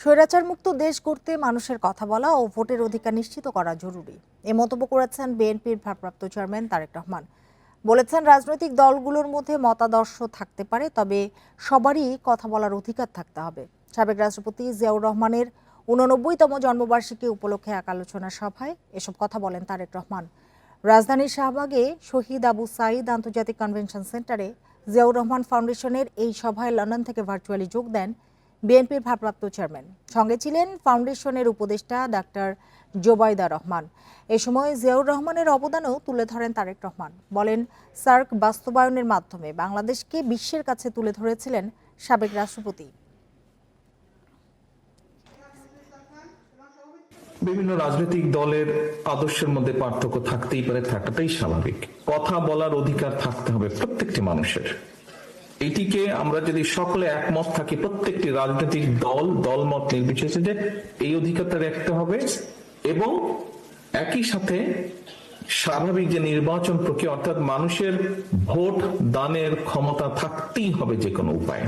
স্বৈরাচার মুক্ত দেশ গড়তে মানুষের কথা বলা ও ভোটের অধিকার নিশ্চিত করা জরুরি। এ মন্তব্য করেছেন বিএনপির ভারপ্রাপ্ত চেয়ারম্যান তারেক রহমান। বলেছেন, রাজনৈতিক দলগুলোর মধ্যে মতাদর্শ থাকতে পারে, তবে সবারই কথা বলার অধিকার থাকতে হবে। সাবেক রাষ্ট্রপতি জিয়াউর রহমানের উননব্বইতম জন্মবার্ষিকী উপলক্ষে এক আলোচনা সভায় এসব কথা বলেন তারেক রহমান। রাজধানীর শাহবাগে শহীদ আবু সাঈদ আন্তর্জাতিক কনভেনশন সেন্টারে জিয়াউর রহমান ফাউন্ডেশনের এই সভায় লন্ডন থেকে ভার্চুয়ালি যোগ দেন বিএনপির ভারপ্রাপ্ত চেয়ারম্যান। সঙ্গে ছিলেন ফাউন্ডেশনের উপদেষ্টা ডাক্তার জোবাইদা রহমান। এ সময় জিয়াউর রহমানের অবদানও তুলে ধরেন তারেক রহমান। বলেন, সার্ক বাস্তবায়নের মাধ্যমে বাংলাদেশকে বিশ্বের কাছে তুলে ধরেছিলেন সাবেক রাষ্ট্রপতি। বিভিন্ন রাজনৈতিক দলের আদর্শের মধ্যে পার্থক্য থাকতেই পারে থাকাটাই স্বাভাবিক। কথা বলার অধিকার থাকতে হবে প্রত্যেকটি মানুষের। এটিকে আমরা যদি সকলে একমত থাকি, প্রত্যেকটি রাজনৈতিক দল, দলমত নির্বিশেষে যে এই অধিকারটা রাখতে হবে এবং একই সাথে স্বাভাবিক যে নির্বাচন প্রক্রিয়া, অর্থাৎ মানুষের ভোট দানের ক্ষমতা থাকতেই হবে যে কোনো উপায়ে।